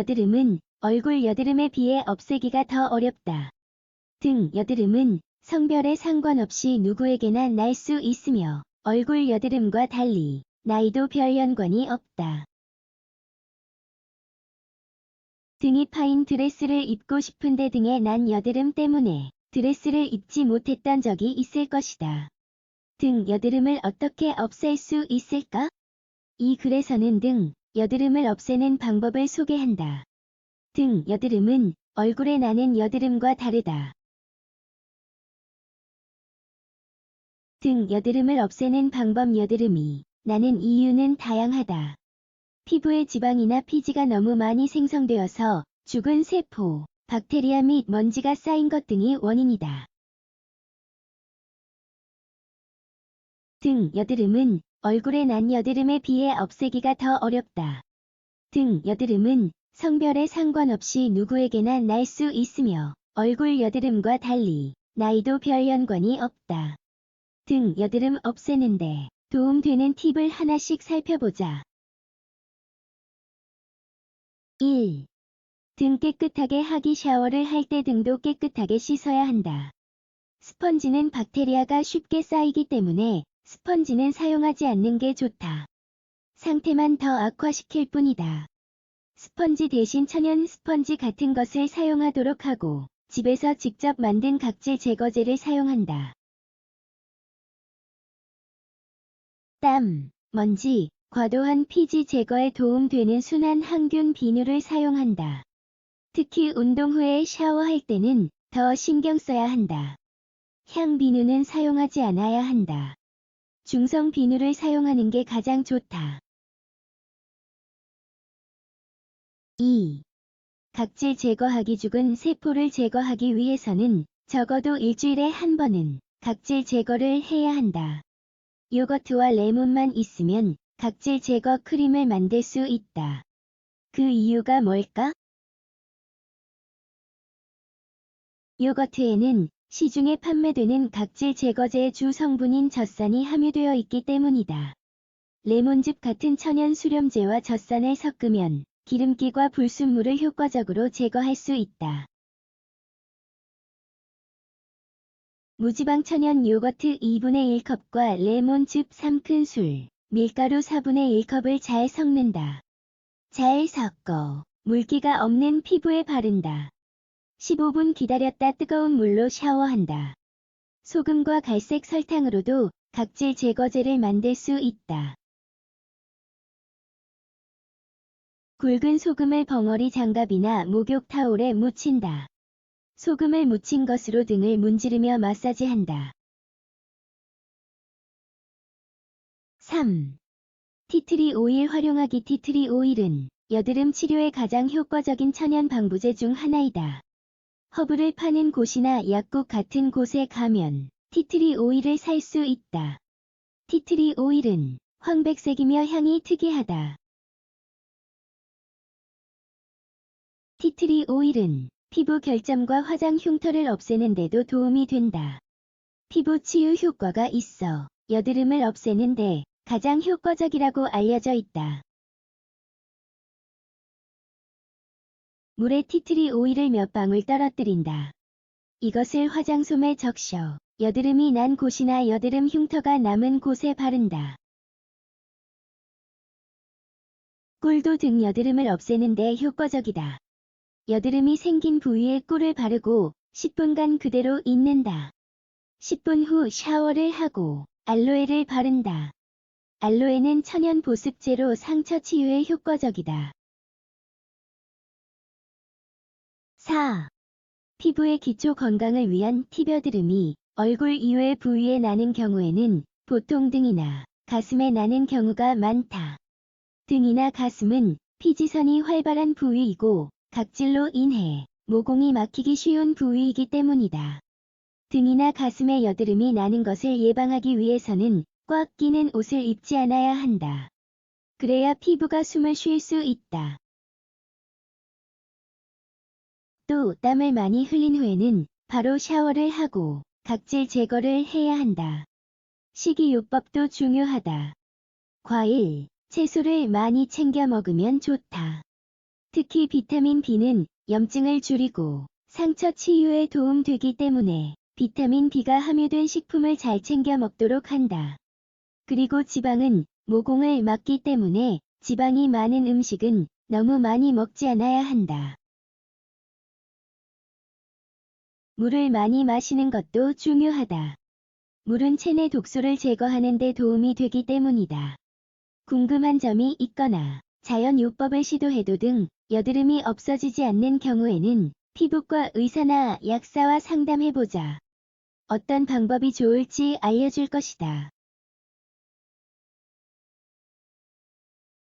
여드름은 얼굴 여드름에 비해 없애기가 더 어렵다. 등 여드름은 성별에 상관없이 누구에게나 날 수 있으며 얼굴 여드름과 달리 나이도 별 연관이 없다. 등이 파인 드레스를 입고 싶은데 등에 난 여드름 때문에 드레스를 입지 못했던 적이 있을 것이다. 등 여드름을 어떻게 없앨 수 있을까? 이 글에서는 등 여드름을 없애는 방법을 소개한다. 등 여드름은 얼굴에 나는 여드름과 다르다. 등 여드름을 없애는 방법 여드름이 나는 이유는 다양하다. 피부에 지방이나 피지가 너무 많이 생성되어서 죽은 세포, 박테리아 및 먼지가 쌓인 것 등이 원인이다. 등 여드름은 얼굴에 난 여드름에 비해 없애기가 더 어렵다. 등 여드름은 성별에 상관없이 누구에게나 날 수 있으며 얼굴 여드름과 달리 나이도 별 연관이 없다. 등 여드름 없애는데 도움되는 팁을 하나씩 살펴보자. 1. 등 깨끗하게 하기 샤워를 할 때 등도 깨끗하게 씻어야 한다. 스펀지는 박테리아가 쉽게 쌓이기 때문에 스펀지는 사용하지 않는 게 좋다. 상태만 더 악화시킬 뿐이다. 스펀지 대신 천연 스펀지 같은 것을 사용하도록 하고 집에서 직접 만든 각질 제거제를 사용한다. 땀, 먼지, 과도한 피지 제거에 도움되는 순한 항균 비누를 사용한다. 특히 운동 후에 샤워할 때는 더 신경 써야 한다. 향 비누는 사용하지 않아야 한다. 중성 비누를 사용하는 게 가장 좋다. 2. 각질 제거하기 죽은 세포를 제거하기 위해서는 적어도 일주일에 한 번은 각질 제거를 해야 한다. 요거트와 레몬만 있으면 각질 제거 크림을 만들 수 있다. 그 이유가 뭘까? 요거트에는 시중에 판매되는 각질 제거제의 주 성분인 젖산이 함유되어 있기 때문이다. 레몬즙 같은 천연 수렴제와 젖산을 섞으면 기름기과 불순물을 효과적으로 제거할 수 있다. 무지방 천연 요거트 2분의 1컵과 레몬즙 3큰술, 밀가루 4분의 1컵을 잘 섞는다. 잘 섞어 물기가 없는 피부에 바른다. 15분 기다렸다 뜨거운 물로 샤워한다. 소금과 갈색 설탕으로도 각질 제거제를 만들 수 있다. 굵은 소금을 벙어리 장갑이나 목욕 타올에 묻힌다. 소금을 묻힌 것으로 등을 문지르며 마사지한다. 3. 티트리 오일 활용하기 티트리 오일은 여드름 치료에 가장 효과적인 천연 방부제 중 하나이다. 허브를 파는 곳이나 약국 같은 곳에 가면 티트리 오일을 살 수 있다. 티트리 오일은 황백색이며 향이 특이하다. 티트리 오일은 피부 결점과 화장 흉터를 없애는 데도 도움이 된다. 피부 치유 효과가 있어 여드름을 없애는 데 가장 효과적이라고 알려져 있다. 물에 티트리 오일을 몇 방울 떨어뜨린다. 이것을 화장솜에 적셔 여드름이 난 곳이나 여드름 흉터가 남은 곳에 바른다. 꿀도 등 여드름을 없애는 데 효과적이다. 여드름이 생긴 부위에 꿀을 바르고 10분간 그대로 있는다. 10분 후 샤워를 하고 알로에를 바른다. 알로에는 천연 보습제로 상처 치유에 효과적이다. 4. 피부의 기초 건강을 위한 팁여드름이 얼굴 이외 부위에 나는 경우에는 보통 등이나 가슴에 나는 경우가 많다. 등이나 가슴은 피지선이 활발한 부위이고 각질로 인해 모공이 막히기 쉬운 부위이기 때문이다. 등이나 가슴에 여드름이 나는 것을 예방하기 위해서는 꽉 끼는 옷을 입지 않아야 한다. 그래야 피부가 숨을 쉴 수 있다. 또 땀을 많이 흘린 후에는 바로 샤워를 하고 각질 제거를 해야 한다. 식이요법도 중요하다. 과일, 채소를 많이 챙겨 먹으면 좋다. 특히 비타민 B는 염증을 줄이고 상처 치유에 도움되기 때문에 비타민 B가 함유된 식품을 잘 챙겨 먹도록 한다. 그리고 지방은 모공을 막기 때문에 지방이 많은 음식은 너무 많이 먹지 않아야 한다. 물을 많이 마시는 것도 중요하다. 물은 체내 독소를 제거하는 데 도움이 되기 때문이다. 궁금한 점이 있거나 자연요법을 시도해도 등 여드름이 없어지지 않는 경우에는 피부과 의사나 약사와 상담해보자. 어떤 방법이 좋을지 알려줄 것이다.